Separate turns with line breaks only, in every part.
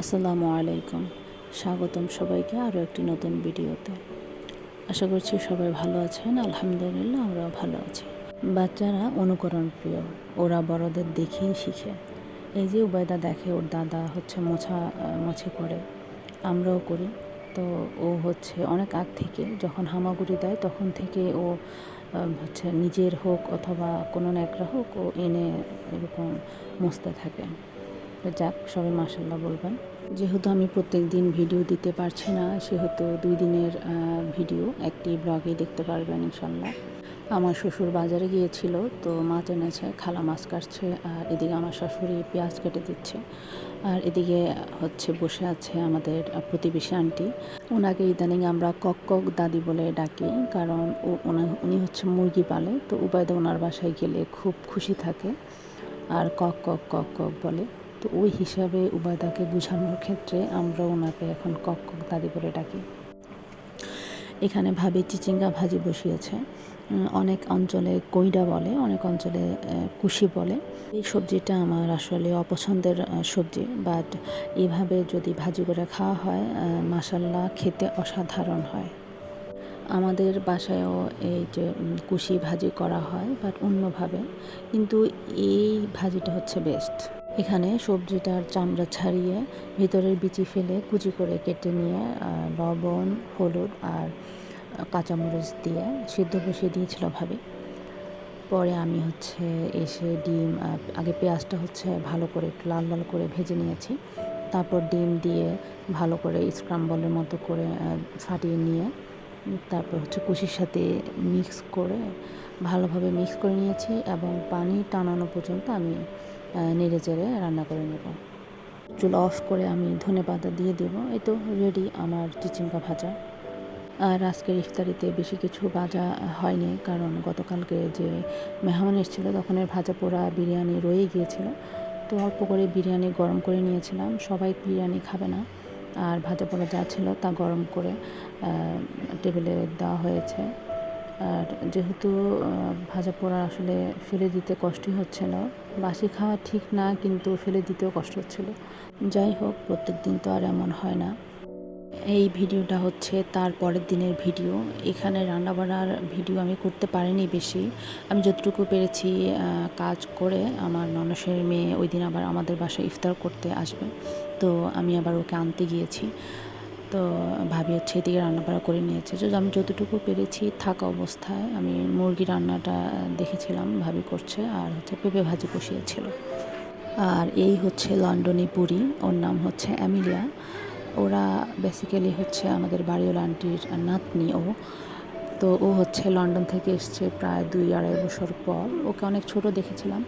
আসসালামু আলাইকুম। স্বাগতম সবাইকে আরও একটি নতুন ভিডিওতে। আশা করছি সবাই ভালো আছেন, আলহামদুলিল্লাহ আমরাও ভালো আছি। বাচ্চারা অনুকরণ প্রিয়, ওরা বড়দের দেখেই শিখে। এই যে উবায়দা দেখে ওর দাদা হচ্ছে মোছা, মোছে করে, আমরাও করি। তো ও হচ্ছে অনেক আগ থেকে যখন হামাগুড়ি দেয় তখন থেকে ও হচ্ছে নিজের হোক অথবা কোনো ন্যাকড়া হোক ও এনে এরকম মুছতে থাকে। যাক, সবাই মাসাল্লাহ বলবেন। যেহেতু আমি প্রত্যেক দিন ভিডিও দিতে পারছি না, সেহেতু দুই দিনের ভিডিও, একটি ব্লগে দেখতে পারবেন ইনশাল্লাহ আমার শ্বশুর বাজারে গিয়েছিল, তো মাছ এনেছে খালা মাছ কাটছে, আর এদিকে আমার শাশুড়ি পেঁয়াজ কেটে দিচ্ছে। আর এদিকে হচ্ছে বসে আছে আমাদের প্রতিবেশী আন্টি। ওনাকে ইদানিং আমরা কক কক দাদি বলে ডাকি, কারণ ও উনি হচ্ছে মুরগি পালে, তো উপায়দা ওনার বাসায় গেলে খুব খুশি থাকে, আর কক কক কক কক বলে। তো ওই হিসাবে উবায়দাকে বোঝানোর ক্ষেত্রে আমরা ওনাকে এখন কক কক দাদি বলে ডাকি। এখানে ভাবি চিচিঙ্গা ভাজি বসিয়েছে। অনেক অঞ্চলে কইডা বলে, অনেক অঞ্চলে কুশি বলে। এই সবজিটা আমার আসলে অপছন্দের সবজি। বাট এভাবে যদি ভাজি করে খাওয়া হয় মাসাল্লা খেতে অসাধারণ হয়। আমাদের বাসায়ও এই যে কুশি ভাজি করা হয়, বাট অন্যভাবে। কিন্তু এই ভাজিটা হচ্ছে বেস্ট এখানে সবজিটার চামড়া ছাড়িয়ে ভিতরের বিচি ফেলে কুচি করে কেটে নিয়ে লবণ, হলুদ আর কাঁচামরিচ দিয়ে সিদ্ধ বসিয়ে দিয়েছিল ভাবি। পরে আমি হচ্ছে এসে ডিম আগে পেঁয়াজটা হচ্ছে ভালো করে একটু লাল লাল করে ভেজে নিয়েছি। তারপর ডিম দিয়ে ভালো করে স্ক্রাম্বলের মতো করে ফাটিয়ে নিয়ে, তারপর হচ্ছে কুশির সাথে মিক্স করে ভালোভাবে মিক্স করে নিয়েছি এবং পানি টানানো পর্যন্ত আমি নেড়ে চেড়ে রান্না করে নেব। চুল অফ করে আমি ধনে পাতা দিয়ে দেব। এই তো রেডি আমার চিচিঙ্গা ভাজা। আর আজকের ইফতারিতে বেশি কিছু ভাজা হয়নি, কারণ গতকালকে যে মেহমান এসেছিল, তখন এর ভাজা পোড়া বিরিয়ানি রয়ে গিয়েছিল। তো অল্প করে বিরিয়ানি গরম করে নিয়েছিলাম। সবাই বিরিয়ানি খাবে না। আর ভাজা পোড়া যা ছিল তা গরম করে টেবিলে দেওয়া হয়েছে। আর যেহেতু ভাজা পোড়া আসলে ফেলে দিতে কষ্টই হচ্ছিল বাসি খাওয়া ঠিক না, কিন্তু ফেলে দিতেও কষ্ট হচ্ছিল। যাই হোক, প্রত্যেক দিন তো আর এমন হয় না। এই ভিডিওটা হচ্ছে তার পরের দিনের ভিডিও। এখানে রান্নাবান্নার ভিডিও আমি করতে পারিনি বেশি। আমি যতটুকু পেরেছি কাজ করে আমার ননসের মেয়ে ওই দিন আবার আমাদের বাসায় ইফতার করতে আসবে। তো আমি আবার ওকে আনতে গিয়েছি। তো ভাবি হচ্ছে এদিকে রান্নাবাড়া করে নিয়েছে। তো আমি যতটুকু পেরেছি থাকা অবস্থায় আমি মুরগি রান্নাটা দেখেছিলাম, ভাবি করছে, আর হচ্ছে পেঁপে ভাজি বসিয়েছিল। আর এই হচ্ছে লন্ডনী পুরি, ওর নাম হচ্ছে অ্যামিলিয়া। ওরা বেসিক্যালি হচ্ছে আমাদের বাড়িওয়ালা আন্টির নাতনি ও। তো ও হচ্ছে লন্ডন থেকে এসছে প্রায় দুই আড়াই বছর পর। ওকে অনেক ছোট দেখেছিলাম।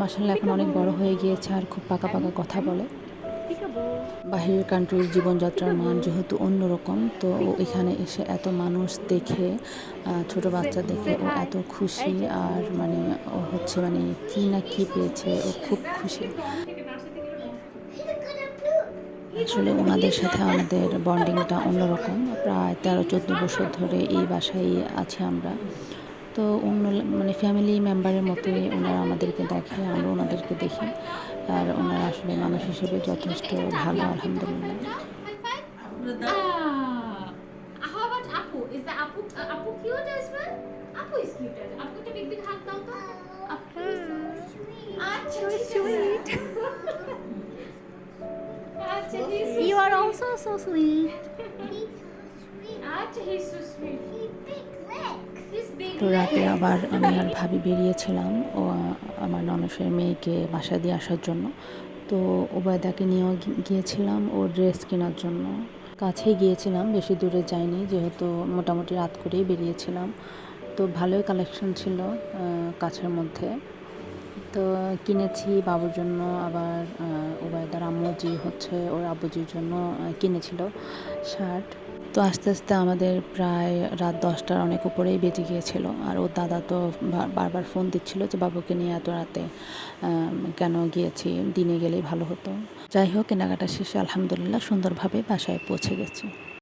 মাসাল্লাহ এখন অনেক বড় হয়ে গিয়েছে আর খুব পাকা পাকা কথা বলে। বাহিরের কান্ট্রির জীবনযাত্রার মান যেহেতু অন্যরকম, তো এখানে এসে এত মানুষ দেখে ছোট বাচ্চা দেখে ও এত খুশি আর মানে ও হচ্ছে মানে কী না কী পেয়েছে, ও খুব খুশি। আসলে ওনাদের সাথে আমাদের বন্ডিংটা অন্যরকম, প্রায় তেরো চোদ্দ বছর ধরে এই বাসায় আছি আমরা। তো অন্য মানে ফ্যামিলি মেম্বারের মতোই ওনারা আমাদেরকে দেখে, আমরা ওনাদেরকে দেখি। আর ওনারা আসলে মানুষ হিসেবে যথেষ্ট ভালো আলহামদুলিল্লাহ।
You are also so sweet.
তো রাতে আবার আমি আর ভাবি বেরিয়েছিলাম ও আমার ননসের মেয়েকে বাসা দিয়ে আসার জন্য। তো ওবায়দাকে নিয়েও গিয়েছিলাম ওর ড্রেস কেনার জন্য। কাছেই গিয়েছিলাম বেশি দূরে যাইনি যেহেতু মোটামুটি রাত করেই বেরিয়েছিলাম। তো ভালোই কালেকশন ছিল কাছের মধ্যে। তো কিনেছি বাবুর জন্য আবার ওবায়দার আম্মুজি হচ্ছে ওর আব্বুজির জন্য কিনেছিল শার্ট। তো আস্তে আস্তে আমাদের প্রায় রাত দশটার অনেক উপরেই বেজে গিয়েছিল। আর ওর দাদা তো বারবার ফোন দিচ্ছিল যে, বাবুকে নিয়ে এত রাতে কেন গিয়েছি? দিনে গেলেই ভালো হতো। যাই হোক, কেনাকাটা শেষে আলহামদুলিল্লাহ সুন্দরভাবে বাসায় পৌঁছে গেছি।